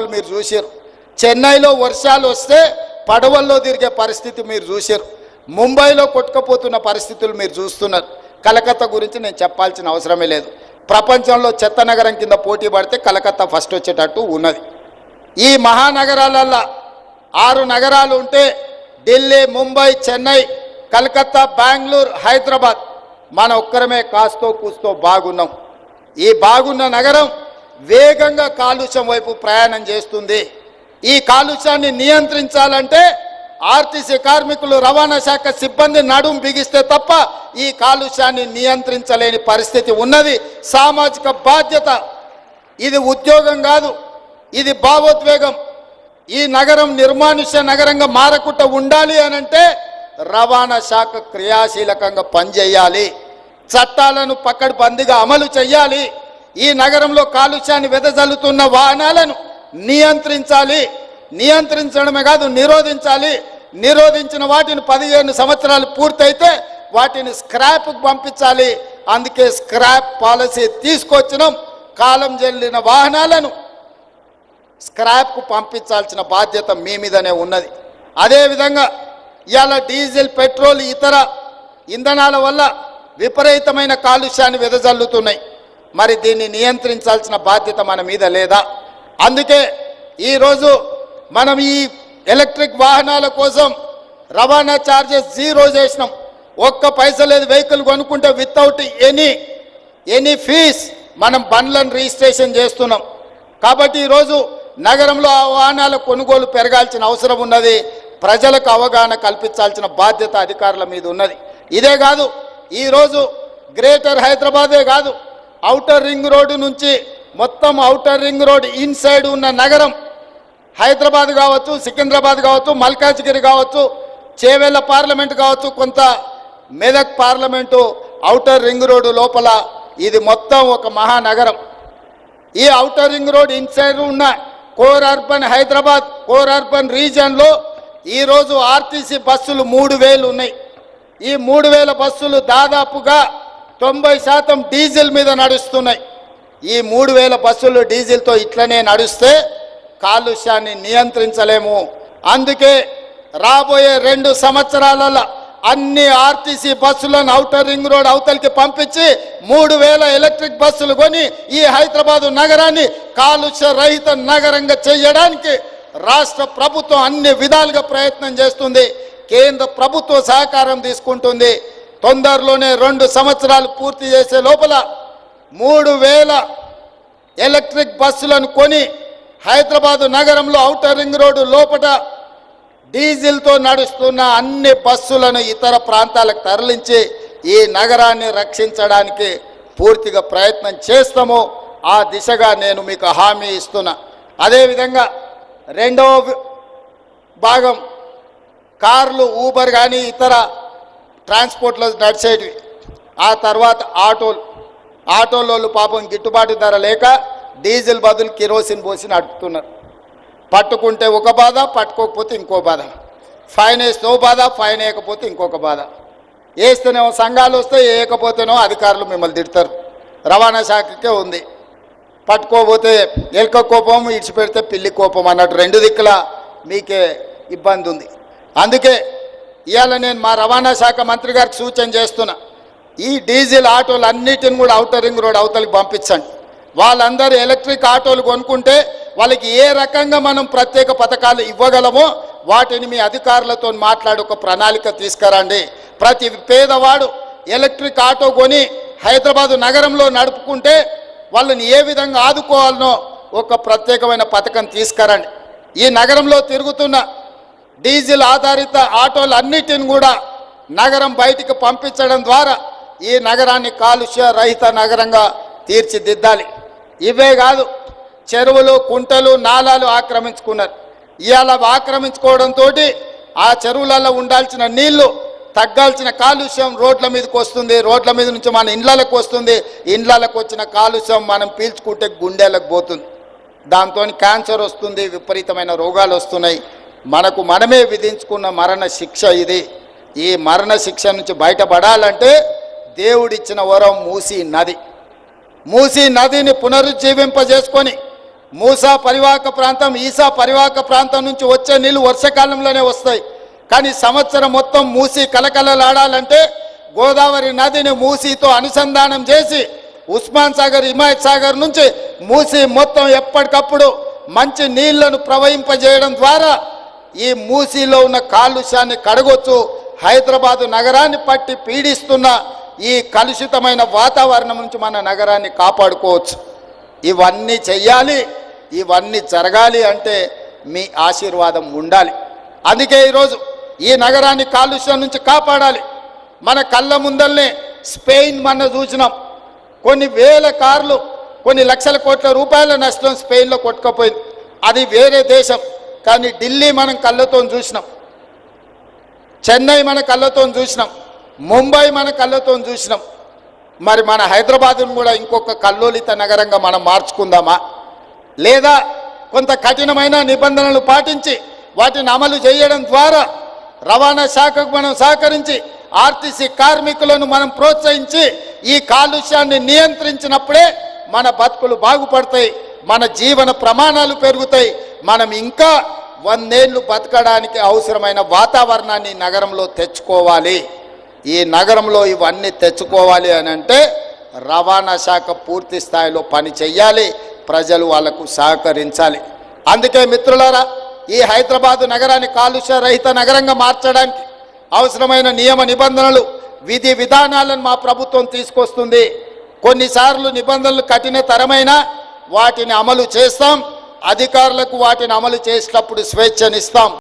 పరిణామాలు మీరు చూశారు. చెన్నైలో వర్షాలు వస్తే పడవల్లో తిరిగే పరిస్థితి మీరు చూశారు. ముంబైలో కొట్టుకపోతున్న పరిస్థితులు మీరు చూస్తున్నారు. కలకత్తా గురించి నేను చెప్పాల్సిన అవసరమే లేదు. ప్రపంచంలో చెత్త నగరం కింద పోటీ పడితే కలకత్తా ఫస్ట్ వచ్చేటట్టు ఉన్నది. ఈ మహానగరాలల్లో ఆరు నగరాలు ఉంటే ఢిల్లీ ముంబై చెన్నై కలకత్తా బెంగళూరు హైదరాబాద్ మన ఒక్కరమే కాస్తో కూస్తో బాగున్నాం. ఈ బాగున్న నగరం వేగంగా కాలుష్యం వైపు ప్రయాణం చేస్తుంది. ఈ కాలుష్యాన్ని నియంత్రించాలంటే ఆర్టీసీ కార్మికులు రవాణా శాఖ సిబ్బంది నడుం బిగిస్తే తప్ప ఈ కాలుష్యాన్ని నియంత్రించలేని పరిస్థితి ఉన్నది. సామాజిక బాధ్యత ఇది ఉద్యోగం కాదు ఇది భావోద్వేగం. ఈ నగరం నిర్మానుష్య నగరంగా మారకుండా ఉండాలి అనంటే రవాణా శాఖ క్రియాశీలకంగా పనిచేయాలి. చట్టాలను పకడ్బందీగా అమలు చేయాలి. ఈ నగరంలో కాలుష్యాన్ని వెదజల్లుతున్న వాహనాలను నియంత్రించాలి. నియంత్రించడమే కాదు నిరోధించాలి. నిరోధించిన వాటిని పదిహేను సంవత్సరాలు పూర్తయితే వాటిని స్క్రాప్కు పంపించాలి. అందుకే స్క్రాప్ పాలసీ తీసుకొచ్చినాం. కాలం చెల్లిన వాహనాలను స్క్రాప్కు పంపించాల్సిన బాధ్యత మీ మీదనే ఉన్నది. అదేవిధంగా ఇవాళ డీజిల్ పెట్రోల్ ఇతర ఇంధనాల వల్ల విపరీతమైన కాలుష్యాన్ని వెదజల్లుతున్నాయి. మరి దీన్ని నియంత్రించాల్సిన బాధ్యత మన మీద లేదా? అందుకే ఈరోజు మనం ఈ ఎలక్ట్రిక్ వాహనాల కోసం రవాణా ఛార్జెస్ జీరో చేసినాం. ఒక్క పైసా లేదు వెహికల్ కొనుక్కుంటే వితౌట్ ఎనీ ఎనీ ఫీజ్ మనం బండ్లను రిజిస్ట్రేషన్ చేస్తున్నాం. కాబట్టి ఈరోజు నగరంలో ఆ వాహనాల కొనుగోలు పెరగాల్సిన అవసరం ఉన్నది. ప్రజలకు అవగాహన కల్పించాల్సిన బాధ్యత అధికారుల మీద ఉన్నది. ఇదే కాదు ఈరోజు గ్రేటర్ హైదరాబాదే కాదు. ఔటర్ రింగ్ రోడ్డు నుంచి మొత్తం ఔటర్ రింగ్ రోడ్ ఇన్సైడ్ ఉన్న నగరం హైదరాబాద్ కావచ్చు సికింద్రాబాద్ కావచ్చు మల్కాజ్గిరి కావచ్చు చేవేళ్ళ పార్లమెంట్ కావచ్చు కొంత Medak parliament outer ring road లోపల ఇది మొత్తం ఒక మహానగరం. ఈ ఔటర్ రింగ్ రోడ్ ఇన్సైడ్ ఉన్న core urban Hyderabad core urban రీజియన్లో ఈరోజు ఆర్టీసీ బస్సులు మూడు వేలు ఉన్నాయి. ఈ మూడు వేల బస్సులు దాదాపుగా తొంభై శాతం డీజిల్ మీద నడుస్తున్నాయి. ఈ మూడు వేల బస్సులు డీజిల్తో ఇట్లనే నడుస్తే కాలుష్యాన్ని నియంత్రించలేము. అందుకే రాబోయే రెండు సంవత్సరాలలో అన్ని ఆర్టీసీ బస్సులను అవుటర్ రింగ్ రోడ్ అవతలికి పంపించి మూడు వేల ఎలక్ట్రిక్ బస్సులు కొని ఈ హైదరాబాదు నగరాన్ని కాలుష్య రహిత నగరంగా చేయడానికి రాష్ట్ర ప్రభుత్వం అన్ని విధాలుగా ప్రయత్నం చేస్తుంది. కేంద్ర ప్రభుత్వ సహకారం తీసుకుంటుంది. తొందరలోనే రెండు సంవత్సరాలు పూర్తి చేసే లోపల మూడు వేల ఎలక్ట్రిక్ బస్సులను కొని హైదరాబాదు నగరంలో ఔటర్ రింగ్ రోడ్డు లోపల డీజిల్తో నడుస్తున్న అన్ని బస్సులను ఇతర ప్రాంతాలకు తరలించి ఈ నగరాన్ని రక్షించడానికి పూర్తిగా ప్రయత్నం చేస్తాము. ఆ దిశగా నేను మీకు హామీ ఇస్తున్నా. అదేవిధంగా రెండవ భాగం కార్లు ఊబర్ కానీ ఇతర ట్రాన్స్పోర్ట్లో నడిచేటివి ఆ తర్వాత ఆటోలు ఆటోలోళ్ళు పాపం గిట్టుబాటు ధర లేక డీజిల్ బదులు కిరోసిన్ పోసి నడుపుతున్నారు. పట్టుకుంటే ఒక బాధ పట్టుకోకపోతే ఇంకో బాధ. ఫైన్ వేస్తే బాధ ఫైన్ వేయకపోతే ఇంకొక బాధ. వేస్తేనేమో సంఘాలు వస్తే వేయకపోతేనో అధికారులు మిమ్మల్ని తిడతారు. రవాణా శాఖకే ఉంది. పట్టుకోపోతే ఎలుక కోపం ఇడిచిపెడితే పిల్లి కోపం అన్నట్టు రెండు దిక్కుల మీకే ఇబ్బంది ఉంది. అందుకే ఇవాళ నేను మా రవాణా శాఖ మంత్రి గారికి సూచన చేస్తున్నా. ఈ డీజిల్ ఆటోలు అన్నిటిని కూడా అవుటరింగ్ రింగ్ రోడ్ అవతలికి పంపించండి. వాళ్ళందరూ ఎలక్ట్రిక్ ఆటోలు కొనుక్కుంటే వాళ్ళకి ఏ రకంగా మనం ప్రత్యేక పథకాలు ఇవ్వగలమో వాటిని మీ అధికారులతో మాట్లాడి ఒక ప్రణాళిక తీసుకురండి. ప్రతి పేదవాడు ఎలక్ట్రిక్ ఆటో కొని హైదరాబాదు నగరంలో నడుపుకుంటే వాళ్ళని ఏ విధంగా ఆదుకోవాలనో ఒక ప్రత్యేకమైన పథకం తీసుకురండి. ఈ నగరంలో తిరుగుతున్న డీజిల్ ఆధారిత ఆటోలు అన్నిటిని కూడా నగరం బయటికి పంపించడం ద్వారా ఈ నగరాన్ని కాలుష్య రహిత నగరంగా తీర్చిదిద్దాలి. ఇవే కాదు చెరువులు కుంటలు నాలాలు ఆక్రమించుకున్నారు. ఇవాళ ఆక్రమించుకోవడంతో ఆ చెరువులలో ఉండాల్సిన నీళ్ళు తగ్గాల్సిన కాలుష్యం రోడ్ల మీదకి వస్తుంది. రోడ్ల మీద నుంచి మన ఇండ్లకు వస్తుంది. ఇండ్లకు వచ్చిన కాలుష్యం మనం పీల్చుకుంటే గుండెలకు పోతుంది. దాంతో క్యాన్సర్ వస్తుంది విపరీతమైన రోగాలు వస్తున్నాయి. మనకు మనమే విధించుకున్న మరణ శిక్ష ఇది. ఈ మరణ శిక్ష నుంచి బయటపడాలంటే దేవుడిచ్చిన వరం మూసి నది. మూసి నదిని పునరుజ్జీవింపజేసుకొని మూసా పరివాహక ప్రాంతం ఈసా పరివాహక ప్రాంతం నుంచి వచ్చే నీళ్ళు వర్షాకాలంలోనే వస్తాయి. కానీ సంవత్సరం మొత్తం మూసి కలకలలాడాలంటే గోదావరి నదిని మూసీతో అనుసంధానం చేసి ఉస్మాన్ సాగర్ హిమాయత్ సాగర్ నుంచి మూసి మొత్తం ఎప్పటికప్పుడు మంచి నీళ్ళను ప్రవహింపజేయడం ద్వారా ఈ మూసీలో ఉన్న కాలుష్యాన్ని కడగొచ్చు హైదరాబాదు నగరాన్ని పట్టి పీడిస్తున్న ఈ కలుషితమైన వాతావరణం నుంచి మన నగరాన్ని కాపాడుకోవచ్చు. ఇవన్నీ చెయ్యాలి ఇవన్నీ జరగాలి అంటే మీ ఆశీర్వాదం ఉండాలి. అందుకే ఈరోజు ఈ నగరాన్ని కాలుష్యం నుంచి కాపాడాలి. మన కళ్ళ ముందల్నే స్పెయిన్ మన చూసినాం. కొన్ని వేల కార్లు కొన్ని లక్షల కోట్ల రూపాయల నష్టం స్పెయిన్లో కొట్టుకపోయింది. అది వేరే దేశం. కానీ ఢిల్లీ మనం కళ్ళతో చూసినాం. చెన్నై మన కళ్ళతో చూసినాం. ముంబై మన కళ్ళతో చూసినాం. మరి మన హైదరాబాద్ను కూడా ఇంకొక కల్లోలిత నగరంగా మనం మార్చుకుందామా? లేదా కొంత కఠినమైన నిబంధనలు పాటించి వాటిని అమలు చేయడం ద్వారా రవాణా శాఖకు మనం సహకరించి ఆర్టీసీ కార్మికులను మనం ప్రోత్సహించి ఈ కాలుష్యాన్ని నియంత్రించినప్పుడే మన బతుకులు బాగుపడతాయి మన జీవన ప్రమాణాలు పెరుగుతాయి మనం ఇంకా వందేళ్ళు బతకడానికి అవసరమైన వాతావరణాన్ని నగరంలో తెచ్చుకోవాలి. ఈ నగరంలో ఇవన్నీ తెచ్చుకోవాలి అని అంటే రవాణా శాఖ పూర్తి స్థాయిలో పని చెయ్యాలి ప్రజలు వాళ్ళకు సహకరించాలి. అందుకే మిత్రులారా ఈ హైదరాబాదు నగరాన్ని కాలుష్య రహిత నగరంగా మార్చడానికి అవసరమైన నియమ నిబంధనలు విధి విధానాలను మా ప్రభుత్వం తీసుకొస్తుంది. కొన్నిసార్లు నిబంధనలు కఠినతరమైన వాటిని అమలు చేస్తాం. అధికారులకు వాటిని అమలు చేసినప్పుడు స్వేచ్ఛనిస్తాం